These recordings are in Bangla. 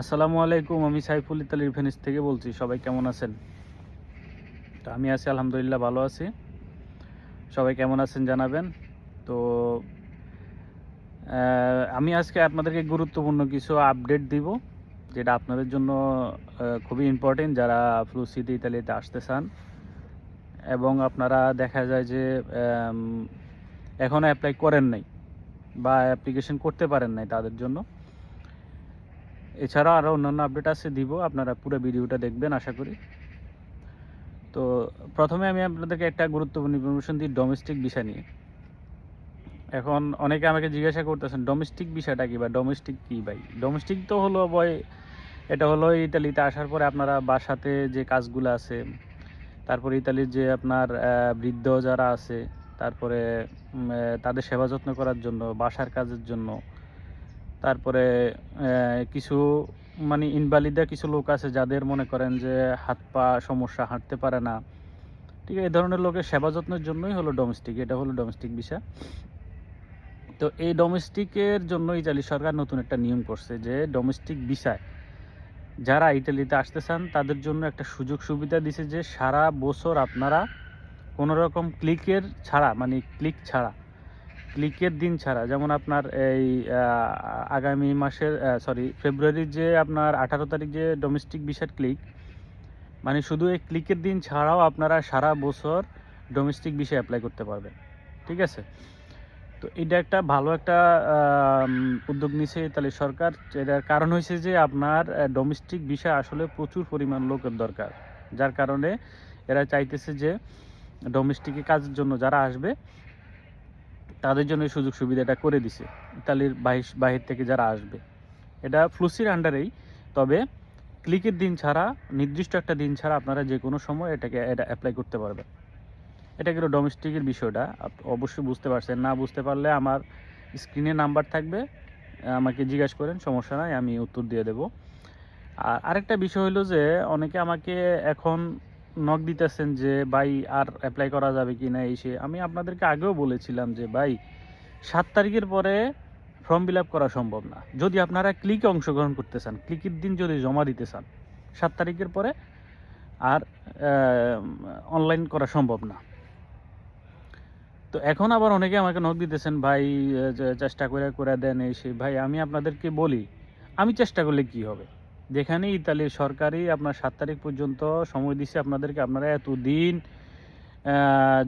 আসসালামু আলাইকুম, আমি সাইফুল ইতালির ভেনিস থেকে বলছি, সবাই কেমন আছেন? তো আমি আছি, আলহামদুলিল্লাহ ভালো আছি। সবাই কেমন আছেন জানাবেন? তো আমি আজকে আপনাদেরকে গুরুত্বপূর্ণ কিছু আপডেট দিব, যেটা আপনাদের জন্য খুবই ইম্পর্টেন্ট যারা ফ্লুসিতে ইতালিতে আসতে চান। এবং আপনারা দেখা যায় যে এখনও অ্যাপ্লাই করেন নাই, বা অ্যাপ্লিকেশন করতে পারেন নাই তাদের জন্য। এছাড়াও আরও অন্যান্য আপডেট আছে, দিব। আপনারা পুরো ভিডিওটা দেখবেন, আশা করি। তো প্রথমে আমি আপনাদেরকে একটা গুরুত্বপূর্ণ ইনফরমেশন দিই ডোমেস্টিক বিষয় নিয়ে। এখন অনেকে আমাকে জিজ্ঞাসা করতেছেন ডোমেস্টিক বিষয়টা কি বা ডোমেস্টিক কি ভাই? ডোমেস্টিক তো হলো বয় এটা হলো ইতালিতে আসার পরে আপনারা বাসাতে যে কাজগুলো আছে, তারপরে ইতালির যে আপনার বৃদ্ধ যারা আছে, তারপরে তাদের সেবা যত্ন করার জন্য, বাসার কাজের জন্য তারপরে কিছু মানে ইনভালিদা কিছু লোক আছে যাদের মনে করেন যে হাত পা সমস্যা, হাঁটতে পারে না। ঠিক আছে, এই ধরনের লোকের সেবা যত্নের জন্যই হলো ডোমেস্টিক এটা হলো ডোমেস্টিক বিষয়। তো এই ডোমেস্টিকের জন্য ইতালি সরকার নতুন একটা নিয়ম করছে যে ডোমেস্টিক বিষয়, যারা ইতালিতে আসতে চান, তাদের জন্য একটা সুযোগ সুবিধা দিছে যে সারা বছর আপনারা কোনো রকম ক্লিকের ছাড়া মানে ক্লিক ছাড়া ক্লিকের দিন ছাড়া, যেমন আপনার এই আগামী মাসের সরি ফেব্রুয়ারির যে আপনার আঠারো তারিখ যে ডোমেস্টিক ভিসার ক্লিক মানে শুধু এই ক্লিকের দিন ছাড়াও আপনারা সারা বছর ডোমেস্টিক ভিসা অ্যাপ্লাই করতে পারবেন, ঠিক আছে? তো এটা একটা ভালো একটা উদ্যোগ নিছে তাহলে সরকার। এটার কারণ হয়েছে যে আপনার ডোমেস্টিক ভিসা আসলে প্রচুর পরিমাণ লোকের দরকার। যার কারণে এরা চাইতেছে যে ডোমেস্টিকে কাজের জন্য যারা আসবে তাদের জন্য সুযোগ সুবিধাটা করে দিছে। ইতালির বাহির বাহির থেকে যারা আসবে। এটা ফ্লুসির আন্ডারেই তবে ক্লিকের দিন ছাড়া, নির্দিষ্ট একটা দিন ছাড়া আপনারা যে কোনো সময় এটাকে এটা অ্যাপ্লাই করতে পারবেন। এটা গেল ডোমেস্টিকের বিষয়টা। অবশ্যই বুঝতে পারছেন। না বুঝতে পারলে আমার স্ক্রিনে নাম্বার থাকবে। আমাকে জিজ্ঞাসা করেন, সমস্যা নাই, আমি উত্তর দিয়ে দেব। আর আরেকটা বিষয় হলো যে, অনেকে আমাকে এখন নক দিতেছেন যে, ভাই, আর অ্যাপ্লাই করা যাবে কি না এই সে আমি আপনাদেরকে আগেও বলেছিলাম যে, ভাই, সাত তারিখের পরে ফর্ম ফিল আপ করা সম্ভব না। যদি আপনারা ক্লিকে অংশগ্রহণ করতে চান ক্লিকের দিন যদি জমা দিতে চান, সাত তারিখের পরে আর অনলাইন করা সম্ভব না। তো এখন আবার অনেকে আমাকে নক দিতেছেন, ভাই চেষ্টা করে করে দেন এই সেই ভাই, আমি আপনাদেরকে বলি, আমি চেষ্টা করলে কি হবে? যেখানে ইতালির সরকারি আপনার সাত তারিখ পর্যন্ত সময় দিছে আপনাদেরকে, আপনারা এতদিন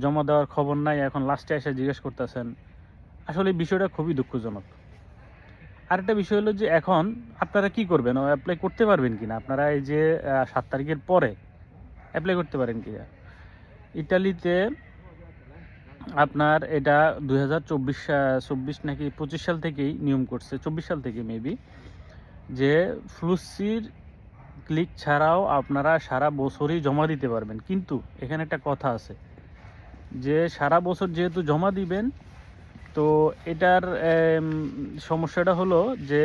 জমা দেওয়ার খবর নাই, এখন লাস্টে এসে জিজ্ঞেস করতেছেন। আসলে বিষয়টা খুবই দুঃখজনক। আরেকটা বিষয় হলো যে এখন আপনারা কি করবেন? অ্যাপ্লাই করতে পারবেন কিনা? আপনারা এই যে সাত তারিখের পরে অ্যাপ্লাই করতে পারেন কি না ইতালিতে আপনার এটা দুই হাজার চব্বিশ চব্বিশ নাকি পঁচিশ সাল থেকেই নিয়ম করছে, চব্বিশ সাল থেকে মেবি যে ফ্লুসির ক্লিক ছাড়াও আপনারা সারা বছরই জমা দিতে পারবেন। কিন্তু এখানে একটা কথা আছে, যে সারা বছর যেহেতু জমা দিবেন, তো এটার সমস্যাটা হলো যে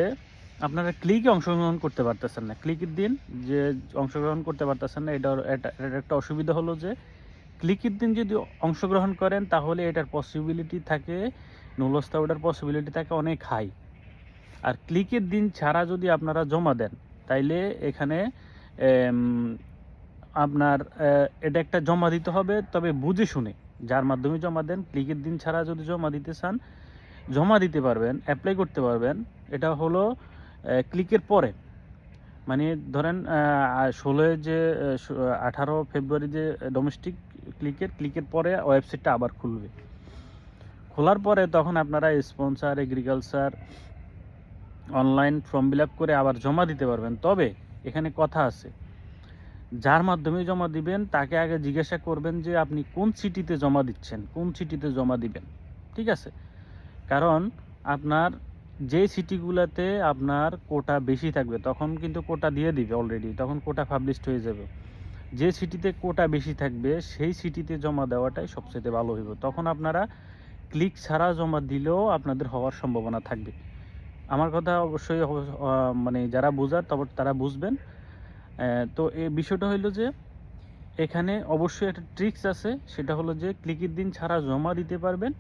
আপনারা ক্লিকে অংশগ্রহণ করতে পারতেছেন না। ক্লিকের দিন যে অংশগ্রহণ করতে পারতেছেন না, এটার, এটা, এটার একটা অসুবিধা হলো যে ক্লিকের দিন যদি অংশগ্রহণ করেন, তাহলে এটার পসিবিলিটি থাকে নুলস্তা ওটার পসিবিলিটি থাকে অনেক হাই আর ক্লিকের দিন ছাড়া যদি আপনারা জমা দেন, তাইলে এখানে আপনার এটা একটা জমা দিতে হবে। তবে বুঝে শুনে যার মাধ্যমে জমা দেন, ক্লিকের দিন ছাড়া যদি জমা দিতে চান, জমা দিতে পারবেন অ্যাপ্লাই করতে পারবেন। এটা হলো ক্লিকের পরে। মানে ধরেন ষোলোয় যে আঠারো ফেব্রুয়ারি যে ডোমেস্টিক ক্লিকের ক্লিকের পরে ওয়েবসাইটটা আবার খুলবে। খোলার পরে তখন আপনারা sponsor agriculture online form fill করে আবার জমা দিতে পারবেন। তবে এখানে কথা আছে, যার মাধ্যমে জমা দিবেন, তাকে আগে জিজ্ঞাসা করবেন যে আপনি কোন সিটিতে জমা দিচ্ছেন, কোন সিটিতে জমা দিবেন, ঠিক আছে? কারণ আপনার যে সিটিগুলোতে আপনার কোটা বেশি থাকবে, তখন কিন্তু কোটা দিয়ে দিবে অলরেডি তখন কোটা পাবলিশড হয়ে যাবে। যে সিটিতে কোটা বেশি থাকবে, সেই সিটিতে জমা দেওয়াটাই সবচেয়ে ভালো হইব। তখন আপনারা ক্লিক ছাড়া জমা দিলেও আপনাদের হওয়ার সম্ভাবনা থাকবে। আমার কথা অবশ্যই অব- মানে যারা বোঝার তবে, তারা বুঝবেন। তো এই বিষয়টা হলো যে, এখানে অবশ্যই একটা ট্রিক্স আছে, সেটা হলো যে ক্লিকের দিন ছাড়া জমা দিতে পারবেন,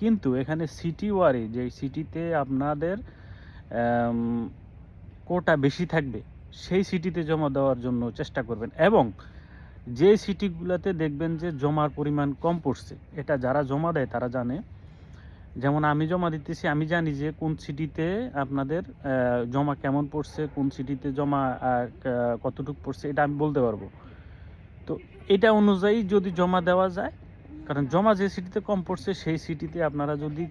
কিন্তু এখানে সিটি ওয়ারে যে সিটিতে আপনাদের কোটা বেশি থাকবে, সেই সিটিতে জমা দেওয়ার জন্য চেষ্টা করবেন। এবং যে সিটিগুলোতে দেখবেন যে জমার পরিমাণ কম পড়ছে, এটা যারা জমা দেয় তারা জানে যেমন আমি জমা দিতেছি, আমি জানি যে কোন সিটিতে আপনাদের জমা কেমন পড়ছে, কোন সিটিতে জমা কতটুকু পড়ছে, এটা আমি বলতে পারব। তো এটা অনুযায়ী যদি জমা দেওয়া যায়, কারণ জমা যে সিটিতে কম পড়ছে, সেই সিটিতে আপনারা যদি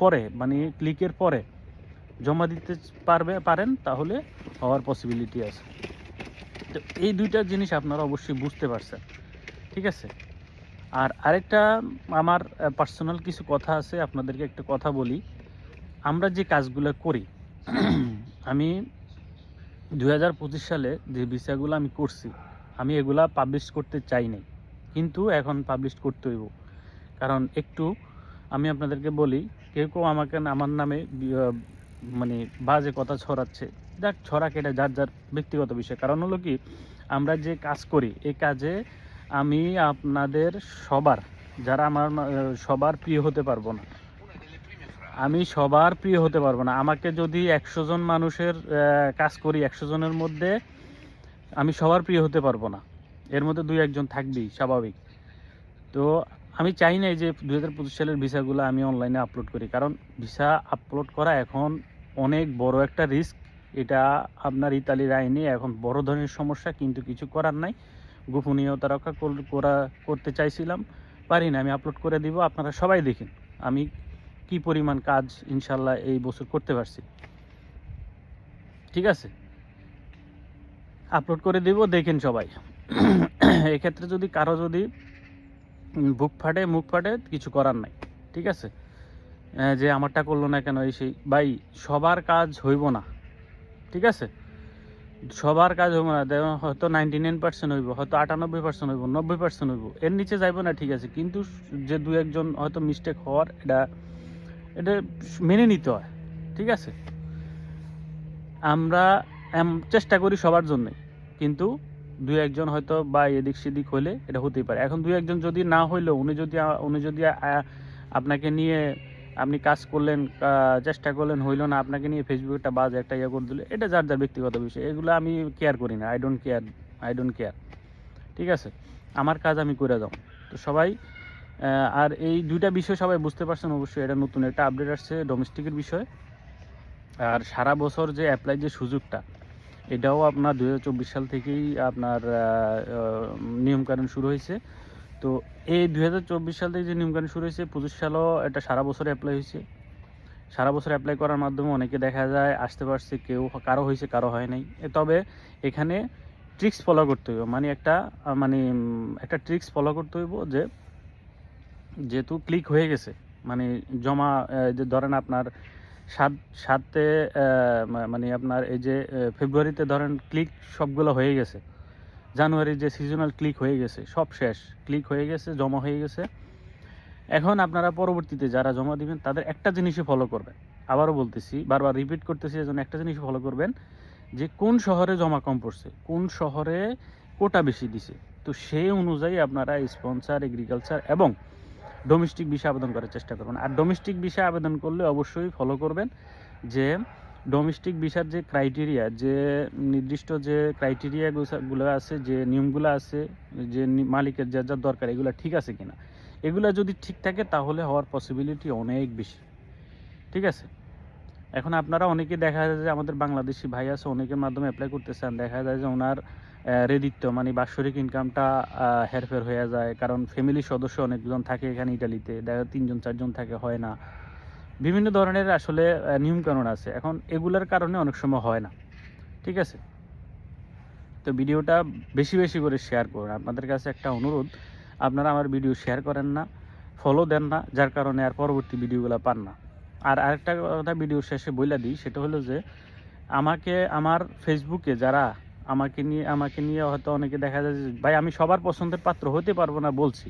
পরে মানে ক্লিকের পরে জমা দিতে পারবে, পারেন, তাহলে হওয়ার পসিবিলিটি আছে। তো এই দুইটা জিনিস আপনারা অবশ্যই বুঝতে পারছেন, ঠিক আছে? আর আরেকটা আমার পার্সোনাল কিছু কথা আছে, আপনাদেরকে একটা কথা বলি। আমরা যে কাজগুলো করি, আমি দুই হাজার পঁচিশ সালে যে ভিসাগুলো আমি করছি, আমি এগুলা পাবলিশ করতে চাই নাই। কিন্তু এখন পাবলিশ করতে হইব। কারণ একটু আমি আপনাদেরকে বলি, কেউ কেউ আমাকে আমার নামে মানে বাজে কথা ছড়াচ্ছে। যাক, ছড়াক এটা যার যার ব্যক্তিগত বিষয়। কারণ হলো কি, আমরা যে কাজ করি, এই কাজে আমি আপনাদের সবার, যারা আমার সবার প্রিয় হতে পারব না। আমি সবার প্রিয় হতে পারব না। আমাকে যদি একশো জন মানুষের কাজ করি, একশো জনের মধ্যে আমি সবার প্রিয় হতে পারব না। এর মধ্যে দুই একজন থাকবেই, স্বাভাবিক। তো আমি চাই না যে দু হাজার পঁচিশ সালের ভিসাগুলো আমি অনলাইনে আপলোড করি। কারণ ভিসা আপলোড করা এখন অনেক বড় একটা রিস্ক এটা আপনার ইতালির আইনে এখন বড় ধরনের সমস্যা, কিন্তু কিছু করার নাই। গোপনীয়তা রক্ষা করা করতে চাইছিলাম। পারি না, আমি আপলোড করে দিব, আপনারা সবাই দেখেন আমি কি পরিমাণ কাজ ইনশাল্লাহ এই বছর করতে পারছি। ঠিক আছে? আপলোড করে দিব, দেখেন সবাই। এক্ষেত্রে যদি কারও যদি বুক ফাটে, মুখ ফাটে, কিছু করার নাই। ঠিক আছে? যে আমারটা করল না কেন, এই সেই ভাই, সবার কাজ হইব না। ঠিক আছে? সবার কাজ হইব না হয়তো নাইনটি নাইন পার্সেন্ট হইব, হয়তো আটানব্বই পার্সেন্ট হইব, নব্বই পার্সেন্ট হইব, এর নিচে যাইব না, ঠিক আছে, কিন্তু যে দু একজন হয়তো মিস্টেক হওয়ার, এটা এটা মেনে নিতে হয়, ঠিক আছে? আমরা চেষ্টা করি সবার জন্যে, কিন্তু দু একজন হয়তো বা এদিক সেদিক হলে এটা হতেই পারে। এখন দু একজন যদি না হইলেও, উনি যদি উনি যদি আপনাকে নিয়ে আপনি কাজ করলেন চেষ্টা করলেন, হইল না, আপনাকে নিয়ে ফেসবুকটা বাজে একটা ইয়ে করে দিলে। এটা যার যার ব্যক্তিগত বিষয়, এগুলো আমি কেয়ার করি না। I don't care I don't care ঠিক আছে? আমার কাজ আমি করে যাও তো সবাই আর এই দুইটা বিষয় সবাই বুঝতে পারছেন অবশ্যই, এটা নতুন একটা আপডেট আসছে ডোমেস্টিকের বিষয়। আর সারা বছর যে অ্যাপ্লাই যে সুযোগটা, এটাও আপনার দু হাজার চব্বিশ সাল থেকেই আপনার নিয়মকানুন শুরু হয়েছে। তো এই দুই সাল থেকে যে নিয়মকানুন শুরু হয়েছে, পঁচিশ সালও এটা সারা বছর অ্যাপ্লাই হয়েছে। সারা বছর অ্যাপ্লাই করার মাধ্যমে অনেকে দেখা যায় আসতে পারছে, কেউ কারও হয়েছে, কারও হয় নাই। তবে এখানে ট্রিক্স ফলো করতে হইব। মানে একটা মানে একটা ট্রিক্স ফলো করতে হইব যে, যেহেতু ক্লিক হয়ে গেছে মানে জমা যে ধরেন আপনার সাত, সাতে মানে আপনার এই যে ফেব্রুয়ারিতে ধরেন ক্লিক সবগুলো হয়ে গেছে। জানুয়ারি যে সিজনাল ক্লিক হয়ে গেছে, সব শেষ। ক্লিক হয়ে গেছে, জমা হয়ে গেছে। এখন আপনারা পরবর্তীতে যারা জমা দিবেন, তাদের একটা জিনিসই ফলো করবেন। আবারও বলতেছি, বারবার রিপিট করতেছি, এজন্য একটা জিনিস ফলো করবেন, যে কোন শহরে জমা কম পড়ছে, কোন শহরে কোটা বেশি দিছে। তো সেই অনুযায়ী আপনারা স্পন্সার এগ্রিকালচার এবং ডোমেস্টিক বিষয় আবেদন করার চেষ্টা করবেন। আর ডোমেস্টিক বিষয় আবেদন করলে অবশ্যই ফলো করবেন যে ডোমেস্টিক ভিসার যে ক্রাইটেরিয়া যে নির্দিষ্ট যে ক্রাইটেরিয়াগুলো আছে, যে নিয়মগুলো আছে, যে মালিকের যা যা দরকার, এগুলো ঠিক আছে কিনা? এগুলো যদি ঠিক থাকে, তাহলে হওয়ার পসিবিলিটি অনেক বেশি। ঠিক আছে? এখন আপনারা অনেকে দেখা যায় যে আমাদের বাংলাদেশি ভাই আছে, অনেকের মাধ্যমে অ্যাপ্লাই করতেছেন দেখা যায় যে ওনার রেদিত্ব মানে বাৎসরিক ইনকামটা হেরফের হয়ে যায়। কারণ ফ্যামিলির সদস্য অনেকজন থাকে এখানে ইটালিতে দেখা তিনজন, চারজন থাকে, হয় না। বিভিন্ন ধরনের আসলে নিয়মকানুন আছে। এখন এগুলোর কারণে অনেক সময় হয় না। ঠিক আছে? তো ভিডিওটা বেশি বেশি করে শেয়ার করুন। আপনাদের কাছে একটা অনুরোধ, আপনারা আমার ভিডিও শেয়ার করেন না ফলো দেন না, যার কারণে আর পরবর্তী ভিডিওগুলো পান না। আর আরেকটা কথা ভিডিও শেষে বইলা দিই, সেটা হলো যে, আমাকে, আমার ফেসবুকে যারা আমাকে নিয়ে আমাকে নিয়ে হয়তো অনেকে দেখা যায় যে, ভাই, আমি সবার পছন্দের পাত্র হতে পারব না, বলছি।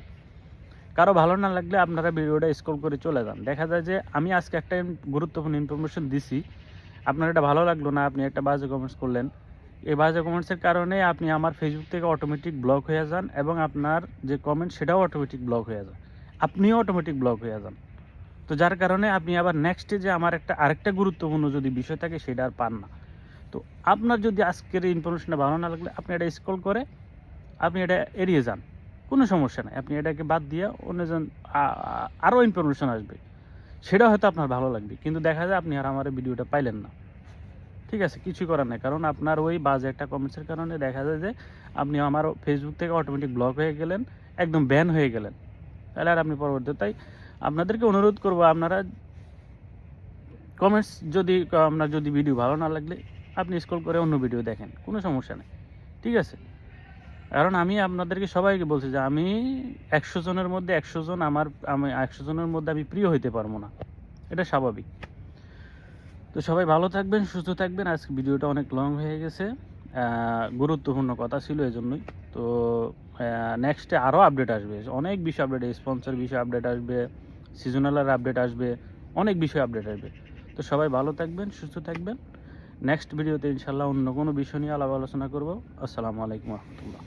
কারও ভালো না লাগলে আপনারা ভিডিওটা স্ক্রল করে চলে যান। দেখা যায় যে আমি আজকে একটা গুরুত্বপূর্ণ ইনফরমেশন দিছি। আপনার এটা ভালো লাগল না, আপনি একটা বাজে কমেন্টস করলেন। এই বাজে কমেন্টসের কারণে আপনি আমার ফেসবুক থেকে অটোমেটিক ব্লক হয়ে যান এবং আপনার যে কমেন্ট সেটাও অটোমেটিক ব্লক হয়ে যান। আপনিও অটোমেটিক ব্লক হয়ে যান। তো যার কারণে আপনি আবার নেক্সটে যে আমার একটা আরেকটা গুরুত্বপূর্ণ যদি বিষয় থাকে সেটা আর পান না। তো আপনার যদি আজকের ইনফরমেশনটা ভালো না লাগলে আপনি এটা স্ক্রল করে আপনি এটা এড়িয়ে যান। কোনো সমস্যা নাই। আপনি এটাকে বাদ দিয়ে অন্যজন আরও ইনফরমেশন আসবে। সেটা হয়তো আপনার ভালো লাগবে। কিন্তু দেখা যায় আপনি আর আমার ভিডিওটা পাইলেন না। ঠিক আছে, কিছু করার নেই। কারণ আপনার ওই বাজে একটা কমেন্টসের কারণে দেখা যায় যে আপনি আমার ফেসবুক থেকে অটোমেটিক ব্লক হয়ে গেলেন, একদম ব্যান হয়ে গেলেন। তাহলে আর আপনি পরবর্তী, তাই আপনাদেরকে অনুরোধ করব, আপনারা কমেন্টস যদি, আপনার যদি ভিডিও ভালো না লাগলে আপনি স্ক্রল করে অন্য ভিডিও দেখেন। কোনো সমস্যা নেই। ঠিক আছে? কারণ আমি আপনাদেরকে সবাইকে বলছি যে আমি একশো জনের মধ্যে একশো জন আমার, আমি একশো জনের মধ্যে আমি প্রিয় হইতে পারব না। এটা স্বাভাবিক। তো সবাই ভালো থাকবেন, সুস্থ থাকবেন। আজকে ভিডিওটা অনেক লং হয়ে গেছে। গুরুত্বপূর্ণ কথা ছিল এই জন্যই তো নেক্সটে আরও আপডেট আসবে। অনেক বিষয় আপডেট স্পন্সর বিষয় আপডেট আসবে সিজনালের আপডেট আসবে, অনেক বিষয় আপডেট আসবে। তো সবাই ভালো থাকবেন, সুস্থ থাকবেন। নেক্সট ভিডিওতে ইনশাল্লাহ অন্য কোনো বিষয় নিয়ে আলাপ আলোচনা করব। আসসালামু আলাইকুম রহমতুল্লাহ।